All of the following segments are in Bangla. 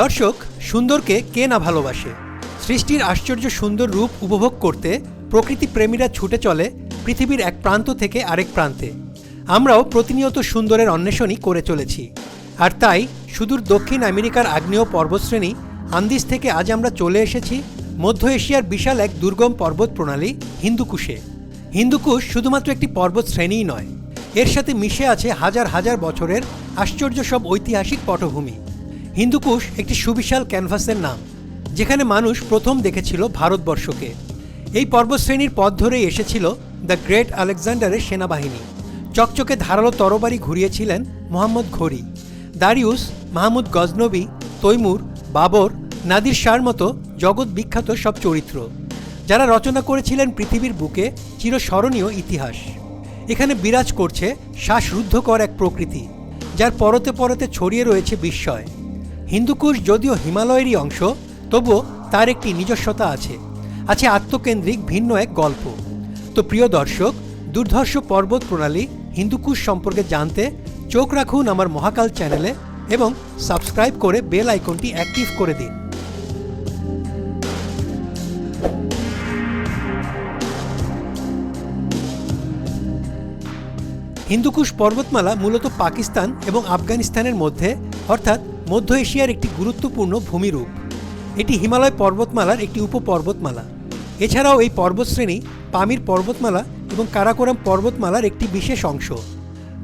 দর্শক, সুন্দরকে কে না ভালোবাসে? সৃষ্টির আশ্চর্য সুন্দর রূপ উপভোগ করতে প্রকৃতি প্রেমীরা ছুটে চলে পৃথিবীর এক প্রান্ত থেকে আরেক প্রান্তে। আমরাও প্রতিনিয়ত সুন্দরের অন্বেষণই করে চলেছি। আর তাই, সুদূর দক্ষিণ আমেরিকার আগ্নেয় পর্বতশ্রেণী, আন্দিজ থেকে আজ আমরা চলে এসেছি মধ্য এশিয়ার বিশাল এক দুর্গম পর্বত প্রণালী, হিন্দুকুশে। হিন্দুকুশ শুধুমাত্র একটি পর্বত শ্রেণীই নয়, এর সাথে মিশে আছে হাজার হাজার বছরের আশ্চর্য সব ঐতিহাসিক পটভূমি। হিন্দুকুশ একটি সুবিশাল ক্যানভাসের নাম, যেখানে মানুষ প্রথম দেখেছিল ভারতবর্ষকে। এই পর্বশ্রেণীর পথ ধরেই এসেছিল দ্য গ্রেট আলেকজান্ডারের সেনাবাহিনী। চকচকে ধারালো তরবারি ঘুরিয়েছিলেন মোহাম্মদ ঘড়ি। দারিউস, মাহমুদ গজনবী, তৈমুর, বাবর, নাদির শাহর মতো জগৎ বিখ্যাত সব চরিত্র, যারা রচনা করেছিলেন পৃথিবীর বুকে চিরস্মরণীয় ইতিহাস। এখানে বিরাজ করছে শ্বাসরুদ্ধকর এক প্রকৃতি, যার পরতে পরতে ছড়িয়ে রয়েছে বিস্ময়। হিন্দুকুশ যদিও হিমালয়েরই অংশ, তবুও তার একটি নিজস্বতা আছে। আছে আত্মকেন্দ্রিক ভিন্ন এক গল্প। তো প্রিয় দর্শক, দুর্ধর্ষ পর্বত প্রণালী হিন্দুকুশ সম্পর্কে জানতে চোখ রাখুন আমার মহাকাল চ্যানেলে এবং সাবস্ক্রাইব করে বেল আইকনটি অ্যাক্টিভ করে দিন। হিন্দুকুশ পর্বতমালা মূলত পাকিস্তান এবং আফগানিস্তানের মধ্যে, অর্থাৎ মধ্য এশিয়ার একটি গুরুত্বপূর্ণ ভূমিরূপ। এটি হিমালয় পর্বতমালার একটি উপপর্বতমালা। এছাড়াও এই পর্বতশ্রেণী পামির পর্বতমালা এবং কারাকোরাম পর্বতমালার একটি বিশেষ অংশ।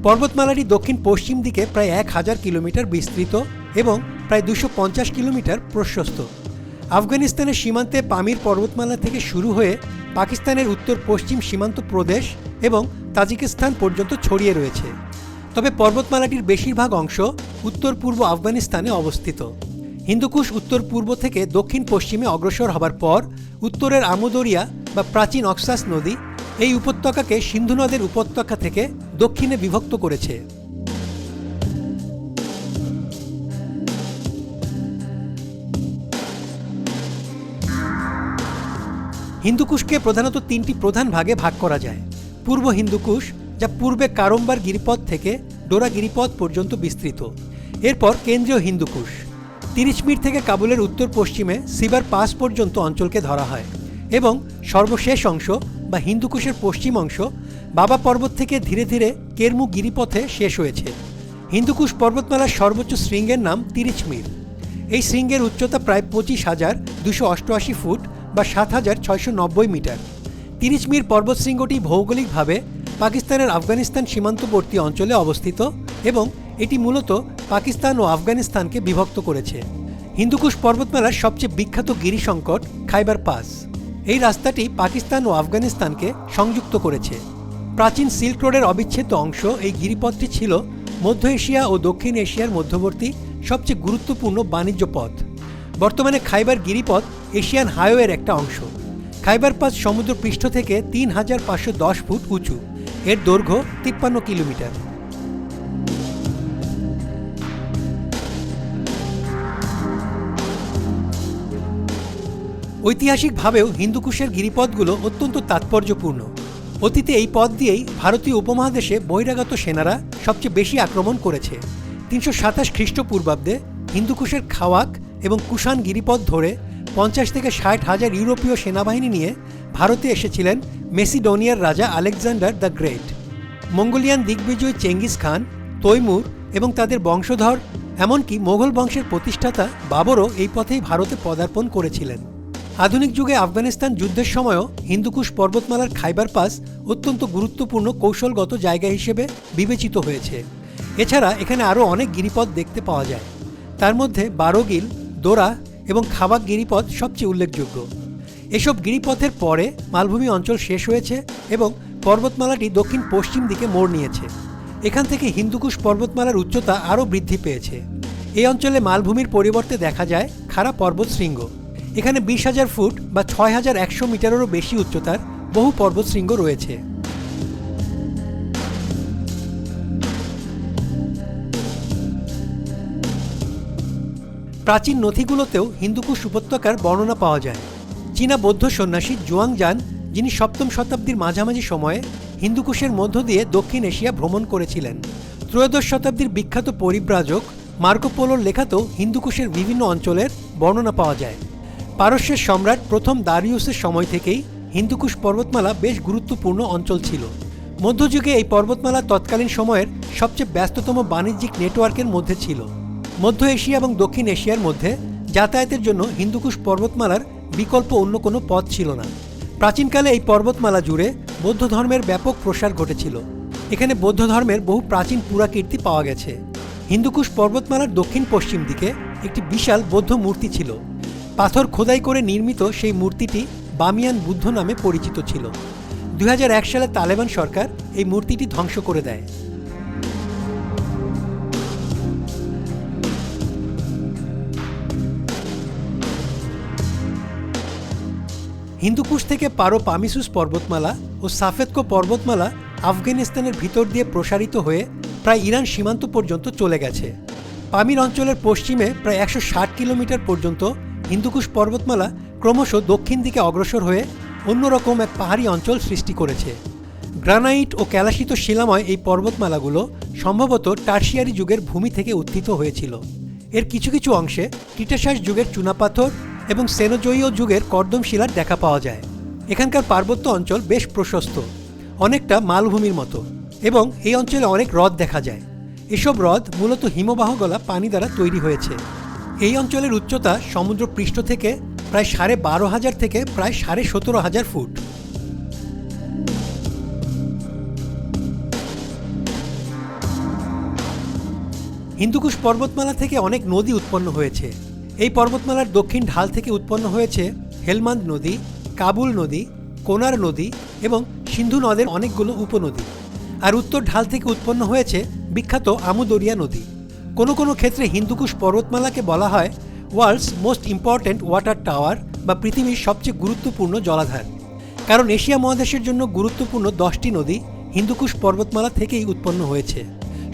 পর্বতমালাটি দক্ষিণ পশ্চিম দিকে প্রায় এক হাজার কিলোমিটার বিস্তৃত এবং প্রায় দুশো পঞ্চাশ কিলোমিটার প্রশস্ত। আফগানিস্তানের সীমান্তে পামির পর্বতমালা থেকে শুরু হয়ে পাকিস্তানের উত্তর পশ্চিম সীমান্ত প্রদেশ এবং তাজিকিস্তান পর্যন্ত ছড়িয়ে রয়েছে। তবে পর্বতমালাটির বেশিরভাগ অংশ উত্তর পূর্ব আফগানিস্তানে অবস্থিত। হিন্দুকুশ উত্তর পূর্ব থেকে দক্ষিণ পশ্চিমে অগ্রসর হবার পর, উত্তরের আমুদরিয়া বা প্রাচীন অক্সাস নদী এই উপত্যকাকে সিন্ধু নদের উপত্যকা থেকে দক্ষিণে বিভক্ত করেছে। হিন্দুকুশকে প্রধানত তিনটি প্রধান ভাগে ভাগ করা যায়। পূর্ব হিন্দুকুশ যা পূর্বে কারম্বার গিরিপথ থেকে ডোরা গিরিপথ পর্যন্ত বিস্তৃত। এরপর কেন্দ্রীয় হিন্দুকুশ। তিরিশ মির থেকে কাবুলের উত্তর পশ্চিমে সিবার পাস পর্যন্ত অঞ্চলকে ধরা হয় এবং সর্বশেষ অংশ বা হিন্দুকুশের পশ্চিম অংশ বাবা পর্বত থেকে ধীরে ধীরে কেরমু গিরিপথে শেষ হয়েছে। হিন্দুকুশ পর্বতমালার সর্বোচ্চ শৃঙ্গের নাম তিরিশ মির এই শৃঙ্গের উচ্চতা প্রায় পঁচিশ হাজার দুশো অষ্টআশি ফুট বা সাত হাজার ছয়শো নব্বই মিটার। তিরিশ মির পর্বতশৃঙ্গটি ভৌগোলিকভাবে পাকিস্তানের আফগানিস্তান সীমান্তবর্তী অঞ্চলে অবস্থিত এবং এটি মূলত পাকিস্তান ও আফগানিস্তানকে বিভক্ত করেছে। হিন্দুকুশ পর্বতমালার সবচেয়ে বিখ্যাত গিরি সংকট খাইবার পাস। এই রাস্তাটি পাকিস্তান ও আফগানিস্তানকে সংযুক্ত করেছে। প্রাচীন সিল্ক রোডের অবিচ্ছেদ্য অংশ এই গিরিপথটি ছিল মধ্য এশিয়া ও দক্ষিণ এশিয়ার মধ্যবর্তী সবচেয়ে গুরুত্বপূর্ণ বাণিজ্য পথ। বর্তমানে খাইবার গিরিপথ এশিয়ান হাইওয়ের একটা অংশ। খাইবার পাস সমুদ্র পৃষ্ঠ থেকে তিন হাজার পাঁচশো দশ ফুট উঁচু। এর দৈর্ঘ্য তিপ্পান্ন কিলোমিটার। ঐতিহাসিকভাবেও হিন্দুকুশের গিরিপথগুলো অত্যন্ত তাৎপর্যপূর্ণ। অতীতে এই পথ দিয়েই ভারতীয় উপমহাদেশে বহিরাগত সেনারা সবচেয়ে বেশি আক্রমণ করেছে। তিনশো সাতাশ খ্রিস্টপূর্বাব্দে হিন্দুকুশের খাওয়াক এবং কুষাণ গিরিপথ ধরে পঞ্চাশ থেকে ষাট হাজার ইউরোপীয় সেনাবাহিনী নিয়ে ভারতে এসেছিলেন মেসিডোনিয়ার রাজা আলেকজান্ডার দ্য গ্রেট। মঙ্গোলিয়ান দিগ্বিজয়ী চেঙ্গিস খান, তৈমুর এবং তাদের বংশধর, এমনকি মোঘল বংশের প্রতিষ্ঠাতা বাবরও এই পথেই ভারতে পদার্পণ করেছিলেন। আধুনিক যুগে আফগানিস্তান যুদ্ধের সময়ও হিন্দুকুশ পর্বতমালার খাইবার পাস অত্যন্ত গুরুত্বপূর্ণ কৌশলগত জায়গা হিসেবে বিবেচিত হয়েছে। এছাড়া এখানে আরও অনেক গিরিপথ দেখতে পাওয়া যায়। তার মধ্যে বারোগিল, দোরা এবং খাবাক গিরিপথ সবচেয়ে উল্লেখযোগ্য। এসব গিরিপথের পরে মালভূমি অঞ্চল শেষ হয়েছে এবং পর্বতমালাটি দক্ষিণ পশ্চিম দিকে মোড় নিয়েছে। এখান থেকে হিন্দুকুশ পর্বতমালার উচ্চতা আরও বৃদ্ধি পেয়েছে। এই অঞ্চলে মালভূমির পরিবর্তে দেখা যায় খাড়া পর্বত শৃঙ্গ এখানে বিশ হাজার ফুট বা ছয় হাজার একশো মিটারেরও বেশি উচ্চতার বহু পর্বতশৃঙ্গ রয়েছে। প্রাচীন নথিগুলোতেও হিন্দুকুশ উপত্যকার বর্ণনা পাওয়া যায়। চীনা বৌদ্ধ সন্ন্যাসী জুয়াং জুয়াংজান, যিনি সপ্তম শতাব্দীর মাঝামাঝি সময়ে হিন্দুকুশের মধ্য দিয়ে দক্ষিণ এশিয়া ভ্রমণ করেছিলেন। ত্রয়োদশ শতাব্দীর বিখ্যাত পরিব্রাজক মার্কোপোলোর লেখাতেও হিন্দুকুশের বিভিন্ন অঞ্চলের বর্ণনা পাওয়া যায়। পারস্যের সম্রাট প্রথম দারিউসের সময় থেকেই হিন্দুকুশ পর্বতমালা বেশ গুরুত্বপূর্ণ অঞ্চল ছিল। মধ্যযুগে এই পর্বতমালা তৎকালীন সময়ের সবচেয়ে ব্যস্ততম বাণিজ্যিক নেটওয়ার্কের মধ্যে ছিল। মধ্য এশিয়া এবং দক্ষিণ এশিয়ার মধ্যে যাতায়াতের জন্য হিন্দুকুশ পর্বতমালার বিকল্প অন্য কোনো পথ ছিল না। প্রাচীনকালে এই পর্বতমালা জুড়ে বৌদ্ধ ধর্মের ব্যাপক প্রসার ঘটেছিল। এখানে বৌদ্ধ ধর্মের বহু প্রাচীন পুরাকীর্তি পাওয়া গেছে। হিন্দুকুশ পর্বতমালার দক্ষিণ পশ্চিম দিকে একটি বিশাল বৌদ্ধ মূর্তি ছিল। পাথর খোদাই করে নির্মিত সেই মূর্তিটি বামিয়ান বুদ্ধ নামে পরিচিত ছিল। দু হাজার এক সালে তালেবান সরকার এই মূর্তিটি ধ্বংস করে দেয়। হিন্দুকুশ থেকে পারো পামিসুস পর্বতমালা ও সাফেদকো পর্বতমালা আফগানিস্তানের ভিতর দিয়ে প্রসারিত হয়ে প্রায় ইরান সীমান্ত পর্যন্ত চলে গেছে। পামির অঞ্চলের পশ্চিমে প্রায় একশো ষাট কিলোমিটার পর্যন্ত হিন্দুকুশ পর্বতমালা ক্রমশ দক্ষিণ দিকে অগ্রসর হয়ে অন্যরকম এক পাহাড়ি অঞ্চল সৃষ্টি করেছে। গ্রানাইট ও ক্যালাসিত শিলাময় এই পর্বতমালাগুলো সম্ভবত টার্সিয়ারি যুগের ভূমি থেকে উত্থিত হয়েছিল। এর কিছু কিছু অংশে ক্রিটাসাস যুগের চুনাপাথর এবং সেনোজয়ীয় যুগের কর্দম শিলার দেখা পাওয়া যায়। এখানকার পার্বত্য অঞ্চল বেশ প্রশস্ত, অনেকটা মালভূমির মতো এবং এই অঞ্চলে অনেক হ্রদ দেখা যায়। এসব হ্রদ মূলত হিমবাহ গলা পানি দ্বারা তৈরি হয়েছে। এই অঞ্চলের উচ্চতা সমুদ্র পৃষ্ঠ থেকে প্রায় সাড়ে বারো হাজার থেকে প্রায় সাড়ে সতেরো হাজার ফুট। হিন্দুকুশ পর্বতমালা থেকে অনেক নদী উৎপন্ন হয়েছে। এই পর্বতমালার দক্ষিণ ঢাল থেকে উৎপন্ন হয়েছে হেলমান্দ নদী, কাবুল নদী, কোনার নদী এবং সিন্ধু নদের অনেকগুলো উপনদী। আর উত্তর ঢাল থেকে উৎপন্ন হয়েছে বিখ্যাত আমুদরিয়া নদী। কোনো কোনো ক্ষেত্রে হিন্দুকুশ পর্বতমালাকে বলা হয় world's most important water tower বা পৃথিবীর সবচেয়ে গুরুত্বপূর্ণ জলাধার। কারণ এশিয়া মহাদেশের জন্য গুরুত্বপূর্ণ দশটি নদী হিন্দুকুশ পর্বতমালা থেকেই উৎপন্ন হয়েছে।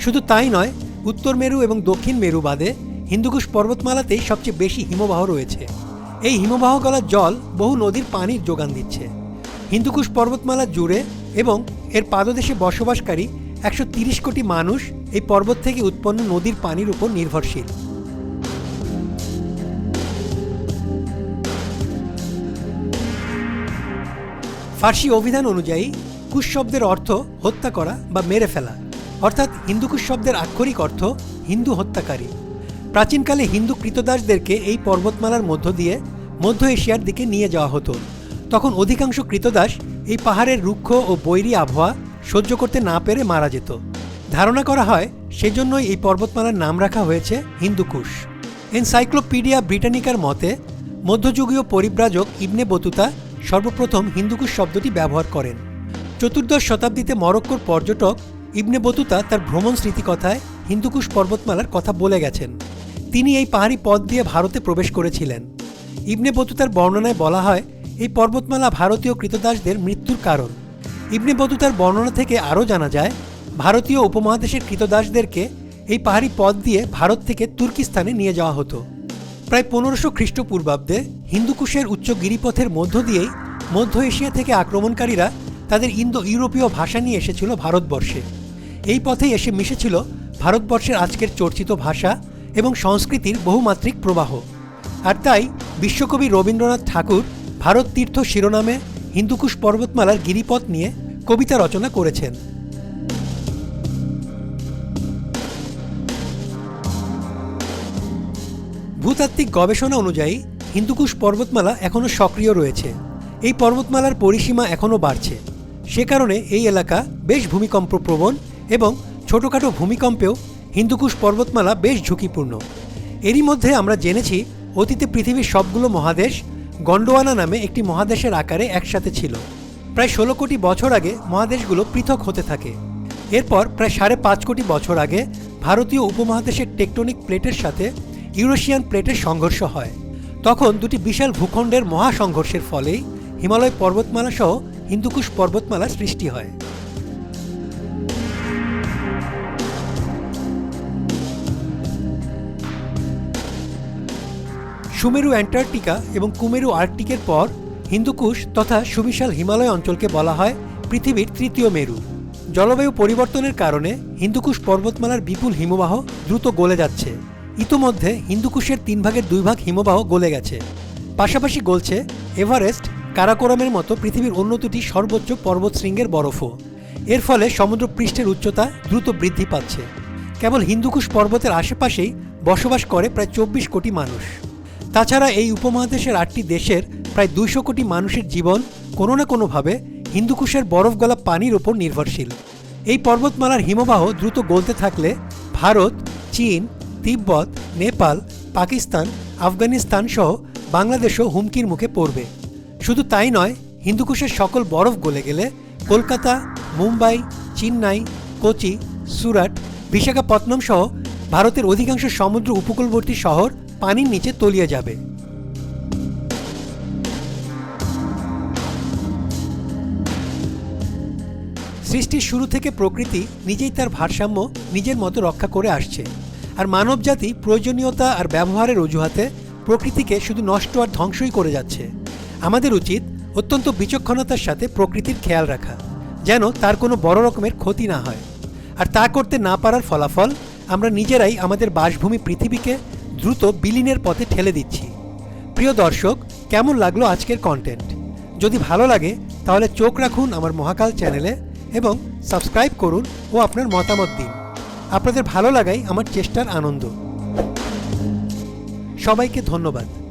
শুধু তাই নয়, উত্তর মেরু এবং দক্ষিণ মেরু বাদে হিন্দুকুশ পর্বতমালাতেই সবচেয়ে বেশি হিমবাহ রয়েছে। এই হিমবাহ গলার জল বহু নদীর পানির যোগান দিচ্ছে। হিন্দুকুশ পর্বতমালা জুড়ে এবং এর পাদদেশে বসবাসকারী একশো কোটি মানুষ এই পর্বত থেকে উৎপন্ন নদীর পানির উপর নির্ভরশীল। ফার্সি অভিধান অনুযায়ী, কুশ শব্দের অর্থ হত্যা করা বা মেরে ফেলা। অর্থাৎ হিন্দুকুশ শব্দের আক্ষরিক অর্থ হিন্দু হত্যাকারী। প্রাচীনকালে হিন্দু কৃতদাসদেরকে এই পর্বতমালার মধ্য দিয়ে মধ্য এশিয়ার দিকে নিয়ে যাওয়া হতো। তখন অধিকাংশ কৃতদাস এই পাহাড়ের রুক্ষ ও বৈরী আবহাওয়া সহ্য করতে না পেরে মারা যেত। ধারণা করা হয় সেজন্যই এই পর্বতমালার নাম রাখা হয়েছে হিন্দুকুশ। এনসাইক্লোপিডিয়া ব্রিটানিকার মতে, মধ্যযুগীয় পরিব্রাজক ইবনে বতুতা সর্বপ্রথম হিন্দুকুশ শব্দটি ব্যবহার করেন। চতুর্দশ শতাব্দীতে মরক্কোর পর্যটক ইবনে বতুতা তার ভ্রমণ স্মৃতিকথায় হিন্দুকুশ পর্বতমালার কথা বলে গেছেন। তিনি এই পাহাড়ি পথ দিয়ে ভারতে প্রবেশ করেছিলেন। ইবনে বতুতার বর্ণনায় বলা হয়, এই পর্বতমালা ভারতীয় কৃতদাসদের মৃত্যুর কারণ। ইবনে বতুতার বর্ণনা থেকে আরও জানা যায়, ভারতীয় উপমহাদেশের কৃতদাসদেরকে এই পাহাড়ি পথ দিয়ে ভারত থেকে তুর্কিস্তানে নিয়ে যাওয়া হতো। প্রায় পনেরোশো খ্রিস্টপূর্বাব্দে হিন্দুকুশের উচ্চ গিরিপথের মধ্য দিয়েই মধ্য এশিয়া থেকে আক্রমণকারীরা তাদের ইন্দো ইউরোপীয় ভাষা নিয়ে এসেছিল ভারতবর্ষে। এই পথেই এসে মিশেছিল ভারতবর্ষের আজকের চর্চিত ভাষা এবং সংস্কৃতির বহুমাত্রিক প্রবাহ। আর তাই বিশ্বকবি রবীন্দ্রনাথ ঠাকুর ভারত তীর্থ শিরোনামে হিন্দুকুশ পর্বতমালার গিরিপথ নিয়ে কবিতা রচনা করেছেন। ভূতাত্ত্বিক গবেষণা অনুযায়ী হিন্দুকুশ পর্বতমালা এখনও সক্রিয় রয়েছে। এই পর্বতমালার পরিসীমা এখনও বাড়ছে। সে কারণে এই এলাকা বেশ ভূমিকম্প প্রবণ এবং ছোটোখাটো ভূমিকম্পেও হিন্দুকুশ পর্বতমালা বেশ ঝুঁকিপূর্ণ। এরই মধ্যে আমরা জেনেছি, অতীতে পৃথিবীর সবগুলো মহাদেশ গন্ডোয়ানা নামে একটি মহাদেশের আকারে একসাথে ছিল। প্রায় ষোলো কোটি বছর আগে মহাদেশগুলো পৃথক হতে থাকে। এরপর প্রায় সাড়ে পাঁচ কোটি বছর আগে ভারতীয় উপমহাদেশের টেকটনিক প্লেটের সাথে ইউরোশিয়ান প্লেটের সংঘর্ষ হয়। তখন দুটি বিশাল ভূখণ্ডের মহাসংঘর্ষের ফলেই হিমালয় পর্বতমালা সহ হিন্দুকুশ পর্বতমালা সৃষ্টি হয়। সুমেরু অ্যান্টার্কটিকা এবং কুমেরু আর্কটিকের পর হিন্দুকুশ তথা সুবিশাল হিমালয় অঞ্চলকে বলা হয় পৃথিবীর তৃতীয় মেরু। জলবায়ু পরিবর্তনের কারণে হিন্দুকুশ পর্বতমালার বিপুল হিমবাহ দ্রুত গলে যাচ্ছে। ইতোমধ্যে হিন্দুকুশের তিন ভাগের দুই ভাগ হিমবাহ গলে গেছে। পাশাপাশি গলছে এভারেস্ট, কারাকোরামের মতো পৃথিবীর অন্য দুটি সর্বোচ্চ পর্বতশৃঙ্গের বরফও। এর ফলে সমুদ্র পৃষ্ঠের উচ্চতা দ্রুত বৃদ্ধি পাচ্ছে। কেবল হিন্দুকুশ পর্বতের আশেপাশেই বসবাস করে প্রায় চব্বিশ কোটি মানুষ। তাছাড়া এই উপমহাদেশের আটটি দেশের প্রায় দুইশো কোটি মানুষের জীবন কোনো না কোনোভাবে হিন্দুকুশের বরফ গলা পানির ওপর নির্ভরশীল। এই পর্বতমালার হিমবাহ দ্রুত গলতে থাকলে ভারত, চীন, তিব্বত, নেপাল, পাকিস্তান, আফগানিস্তান সহ বাংলাদেশও হুমকির মুখে পড়বে। শুধু তাই নয়, হিন্দুকুশের সকল বরফ গলে গেলে কলকাতা, মুম্বাই, চেন্নাই, কোচি, সুরাট, বিশাখাপত্তনম সহ ভারতের অধিকাংশ সমুদ্র উপকূলবর্তী শহর পানির নিচে তলিয়ে যাবে। সৃষ্টির শুরু থেকে প্রকৃতি নিজেই তার ভারসাম্য নিজের মতো রক্ষা করে আসছে। আর মানবজাতি প্রয়োজনীয়তা আর ব্যবহারের অজুহাতে প্রকৃতিকে শুধু নষ্ট আর ধ্বংসই করে যাচ্ছে। আমাদের উচিত অত্যন্ত বিচক্ষণতার সাথে প্রকৃতির খেয়াল রাখা, যেন তার কোনো বড় রকমের ক্ষতি না হয়। আর তা করতে না পারার ফলাফল আমরা নিজেরাই আমাদের বাসভূমি পৃথিবীকে দ্রুত বিলীনের পথে ঠেলে দিচ্ছি। প্রিয় দর্শক, কেমন লাগল আজকের কন্টেন্ট যদি ভালো লাগে, তাহলে চোখ রাখুন আমার মহাকাল চ্যানেলে এবং সাবস্ক্রাইব করুন ও আপনার মতামত দিন। আপনাদের ভালো লাগাই আমার চেষ্টার আনন্দ। সবাইকে ধন্যবাদ।